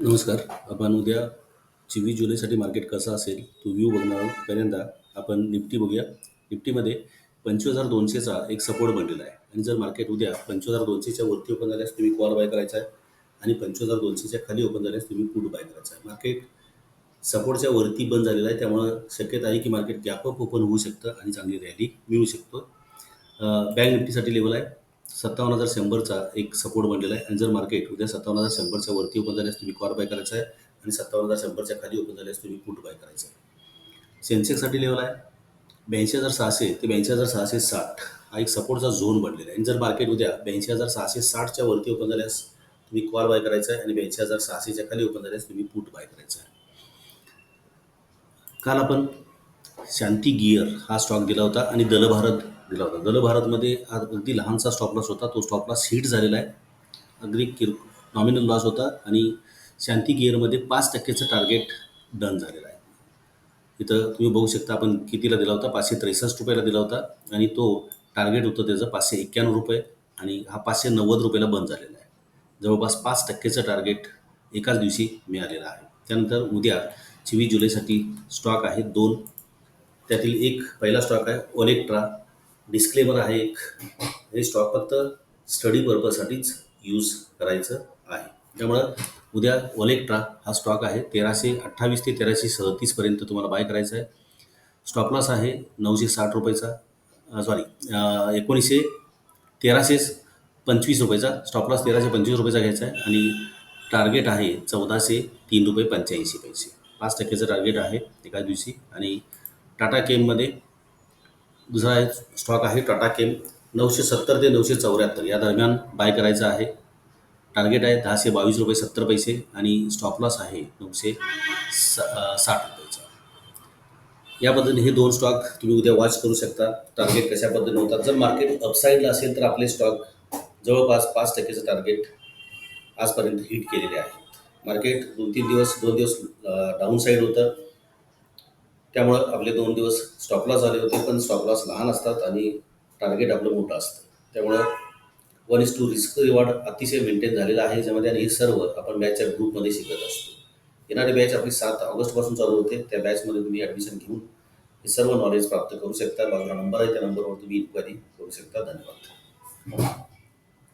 नमस्कार आपण उद्या चोवीस जुलैसाठी मार्केट कसं असेल तो व्ह्यू बघणार आहोत. पहिल्यांदा आपण निफ्टी बघूया. निफ्टीमध्ये पंचवीस हजार दोनशेचा एक सपोर्ट बनलेला आहे. आणि जर मार्केट उद्या पंचवीस हजार दोनशेच्या वरती ओपन झाल्यास तुम्ही कॉल बाय करायचा आहे. आणि पंचवीस हजार दोनशेच्या खाली ओपन झाल्यास तुम्ही पुट बाय करायचा आहे. मार्केट सपोर्टच्या वरती बंद झालेला आहे. त्यामुळं शक्यता आहे की मार्केट गॅपअप ओपन होऊ शकतं आणि चांगली रॅली मिळू शकतो. बँक निफ्टीसाठी लेवल आहे. सत्तावन्न हजार शंभरचा एक सपोर्ट बनलेला आहे. आणि जर मार्केट उद्या सत्तावन्न हजार शंभरच्या वरती ओपन झाल्यास तुम्ही कॉर बाय करायचा आहे आणि सत्तावन्न हजार शंभरच्या खाली ओपन झाल्यास तुम्ही पुट बाय करायचं आहे. सेन्सेक्ससाठी लेवल आहे. ब्याऐंशी हजार सहाशे ते ब्याऐंशी हजार सहाशे साठ हा एक सपोर्टचा झोन बनलेला आहे. आणि जर मार्केट उद्या ब्याऐंशी हजार सहाशे साठच्या वरती ओपन झाल्यास तुम्ही कॉल बाय करायचा आहे आणि ब्याऐंशी हजार सहाशेच्या खाली ओपन झाल्यास तुम्ही पुट बाय करायचा आहे. काल आपण शांती गियर हा स्टॉक दिला होता आणि दलभारत दिला होता. दलभारतमध्ये हा अगदी लहानसा स्टॉप लॉस होता. तो स्टॉप लॉस हिट झालेला आहे. अगदी किर नॉमिनल लॉस होता आणि शांती गिअरमध्ये पाच टक्केचं टार्गेट डन झालेलं आहे. इथं तुम्ही बघू शकता आपण कितीला दिला होता? पाचशे त्रेसष्ट रुपयाला दिला होता. आणि तो टार्गेट होतं त्याचं पाचशे एक्क्याण्णव रुपये आणि हा पाचशे नव्वद रुपयाला बंद झालेला आहे. जवळपास पाच टक्केचं टार्गेट एकाच दिवशी मिळालेलं आहे. त्यानंतर उद्या चोवीस जुलैसाठी स्टॉक आहे दोन. त्यातील एक पहिला स्टॉक आहे ओलेक्ट्रा डिस्क्लेमर आहे एक. हे स्टॉक फक्त स्टडी पर्पजसाठीच यूज करायचं आहे. त्यामुळं उद्या ओलेक्ट्रा हा स्टॉक आहे. तेराशे अठ्ठावीस ते तेराशे सदतीसपर्यंत तुम्हाला बाय करायचा आहे. स्टॉपलॉस आहे नऊशे साठ रुपयाचा. सॉरी एकोणीसशे तेराशे पंचवीस रुपयाचा. स्टॉपलॉस तेराशे पंचवीस रुपयाचा घ्यायचा आहे. आणि टार्गेट आहे चौदाशे तीन रुपये पंच्याऐंशी पैसे. पाच टक्क्याचं टार्गेट आहे एका दिवशी. आणि टाटा केममध्ये दुसरा स्टॉक आहे टाटा केम नऊशे सत्तर ते नऊशे चौऱ्याहत्तर. या दरम्यान बाय करायचं आहे. टार्गेट आहे दहाशे बावीस रुपये सत्तर पैसे आणि स्टॉप लॉस आहे नऊशे सा साठ रुपयाचा. या पद्धतीने हे दोन स्टॉक तुम्ही उद्या वॉच करू शकता. टार्गेट कशा पद्धतीने होतात? जर मार्केट अपसाईडला असेल तर आपले स्टॉक जवळपास पाच टक्केचं टार्गेट आजपर्यंत हिट केलेले आहे मार्केट दोन तीन दिवस दोन दिवस डाऊन साईड होतं. त्यामुळं आपले दोन दिवस स्टॉपलॉस झाले होते पण स्टॉपलॉस लहान असतात आणि टार्गेट आपलं मोठं असतं. त्यामुळं one is two risk reward अतिशय मेंटेन झालेला आहे ज्यामध्ये आणि हे सर्व आपण बॅचच्या ग्रुपमध्ये शिकत असतो. येणारी बॅच आपली सात ऑगस्टपासून चालू होते. त्या बॅचमध्ये तुम्ही ॲडमिशन घेऊन हे सर्व नॉलेज प्राप्त करू शकता. माझा नंबर आहे त्या नंबरवर तुम्ही इन्क्वायरी करू शकता. धन्यवाद.